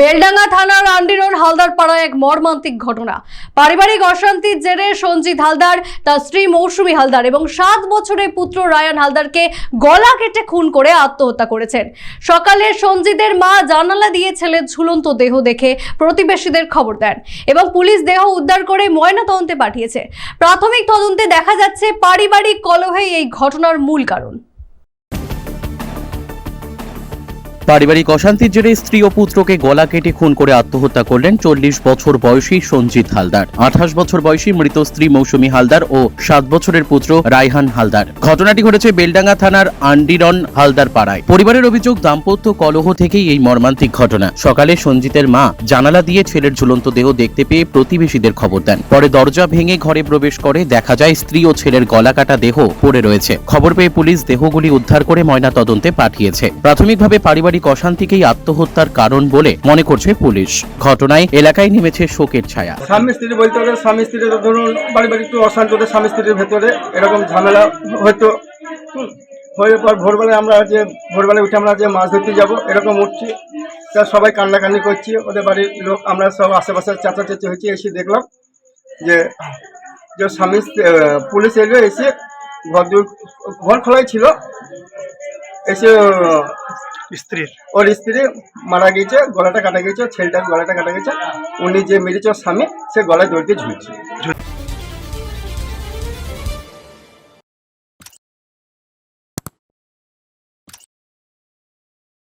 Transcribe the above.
বেলডাঙ্গা থানার আন্ডিরোর হালদার পাড়ায় এক মর্মান্তিক ঘটনা। পারিবারিক অশান্তির জেরে সঞ্জিত হালদার, তার স্ত্রী মৌসুমী হালদার এবং সাত বছরের পুত্র রায়ান হালদারকে গলা কেটে খুন করে আত্মহত্যা করেছেন। সকালে সঞ্জিতের মা জানালা দিয়ে ছেলের ঝুলন্ত দেহ দেখে প্রতিবেশীদের খবর দেন এবং পুলিশ দেহ উদ্ধার করে ময়নাতদন্তে পাঠিয়েছে। প্রাথমিক তদন্তে দেখা যাচ্ছে, পারিবারিক কলহেই এই ঘটনার মূল কারণ। পারিবারিক অশান্তির জেরে স্ত্রী ও পুত্রকে গলা কেটে খুন করে আত্মহত্যা করলেন চল্লিশ বছর বয়সী সঞ্জিত হালদার। আঠাশ বছর বয়সী মৃত স্ত্রী মৌসুমী হালদার ও সাত বছরের পুত্র রায়হান হালদার। ঘটনাটি ঘটেছে বেলডাঙ্গা থানার আন্ডিরন হালদার পাড়ায়। পরিবারের অভিযোগ, দাম্পত্য কলহ থেকেই এই মর্মান্তিক ঘটনা। সকালে সঞ্জিতের মা জানালা দিয়ে ছেলের ঝুলন্ত দেহ দেখতে পেয়ে প্রতিবেশীদের খবর দেন। পরে দরজা ভেঙে ঘরে প্রবেশ করে দেখা যায় স্ত্রী ও ছেলের গলা কাটা দেহ পড়ে রয়েছে। খবর পেয়ে পুলিশ দেহগুলি উদ্ধার করে ময়না তদন্তে পাঠিয়েছে। প্রাথমিকভাবে পারিবারিক অশান্তিকেই আত্মহত্যার কারণ বলে মনে করছে পুলিশ। ঘটনায় এলাকায় নেমেছে শোকের ছায়া। স্বামী স্ত্রী বলতে গেলে স্বামী স্ত্রীর ধরুন বাড়ি একটু অশান্ত স্বামী স্ত্রীর ভেতরে এরকম ঝামেলা হুম। হয়ে পর ভোরবেলায় আমরা যে, ভোরবেলায় উঠে আমরা যে মাছ ধরতে যাব, এরকম উঠছি। তা সবাই কান্নাকান্নি করছি, ওদের বাড়ির লোক, আমরা সব আশেপাশে চাচা চেঁচে হয়েছি, এসে দেখলাম যে যে স্বামী স্ত্রী- পুলিশ এলো, এসে ঘর ঘর খোলাই ছিল। এসে স্ত্রীর ওর স্ত্রী মারা গেছে গলাটা কাটা গেছে ছেলেটার গলাটা কাটা গেছে উনি যে মেরেছে ওর স্বামী, সে গলায় দড়িতে ঝুলছে।